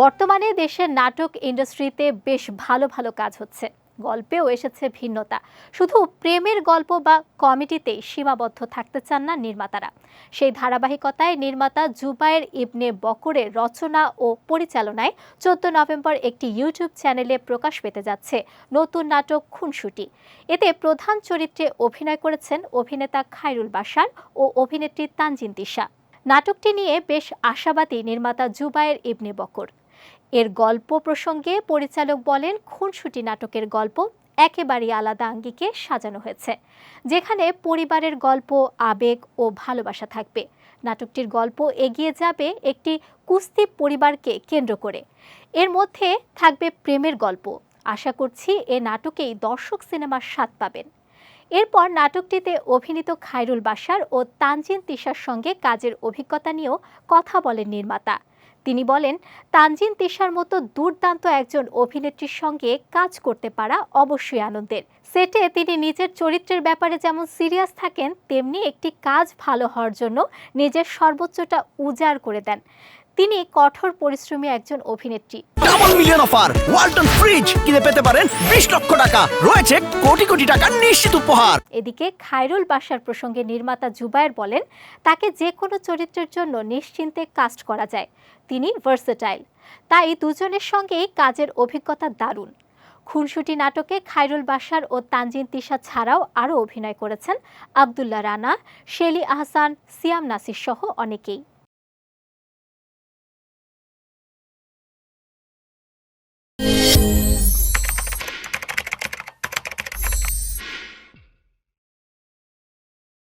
বর্তমানে দেশের নাটক ইন্ডাস্ট্রিতে বেশ ভালো ভালো কাজ হচ্ছে। গল্পেও এসেছে ভিন্নতা। শুধু প্রেমের গল্প বা কমেডিতেই সীমাবদ্ধ থাকতে চান না নির্মাতারা। সেই ধারাবাহিকতায় নির্মাতা জুবায়ের ইবনে বকরের রচনা ও পরিচালনায় চোদ্দ নভেম্বর একটি ইউটিউব চ্যানেলে প্রকাশ পেতে যাচ্ছে নতুন নাটক খুনসুটি। এতে প্রধান চরিত্রে অভিনয় করেছেন অভিনেতা খায়রুল বাশার ও অভিনেত্রী তানজিন তিশা। নাটকটি নিয়ে বেশ আশাবাদী নির্মাতা জুবায়ের ইবনে বকর। এর গল্প প্রসঙ্গে পরিচালক বলেন, খুনসুটি নাটকের গল্প একেবারেই আলাদা আঙ্গিকে সাজানো হয়েছে, যেখানে পরিবারের গল্প, আবেগ ও ভালোবাসা থাকবে। নাটকটির গল্প এগিয়ে যাবে একটি কুস্তি পরিবারকে কেন্দ্র করে। এর মধ্যে থাকবে প্রেমের গল্প। আশা করছি এ নাটকেই দর্শক সিনেমার স্বাদ পাবেন। এরপর নাটকটিতে অভিনীত খায়রুল বাশার ও তানজিন তিশার সঙ্গে কাজের অভিজ্ঞতা নিয়েও কথা বলেন নির্মাতা। তিনি বলেন, তানজিন তিশার মতো দুর্দান্ত একজন অভিনেত্রীর সঙ্গে কাজ করতে পারা অবশ্যই আনন্দের। সেটে তিনি নিজের চরিত্রের ব্যাপারে যেমন সিরিয়াস থাকেন, তেমনি একটি কাজ ভালো হওয়ার জন্য নিজের সর্বোচ্চটা উজাড় করে দেন। তিনি কঠোর পরিশ্রমী একজন অভিনেত্রী। Double million offer Walton fridge কিনে পেতে পারেন বিশ লক্ষ টাকা। রয়েছে কোটি কোটি টাকার নিশ্চিত উপহার। এদিকে খায়রুল বাসার প্রসঙ্গে নির্মাতা জুবায়ের বলেন, তাকে যে কোনো চরিত্রের জন্য নিশ্চিন্তে কাস্ট করা যায়। তিনি ভার্সেটাইল তাই দুজনের সঙ্গেই কাজের অভিজ্ঞতা দারুণ। খুনসুটি নাটকে খায়রুল বাসার ও তানজিন তিশা ছাড়াও আরও অভিনয় করেছেন আবদুল্লাহ রানা, শেলি আহসান, সিয়াম নাসির সহ অনেকেই।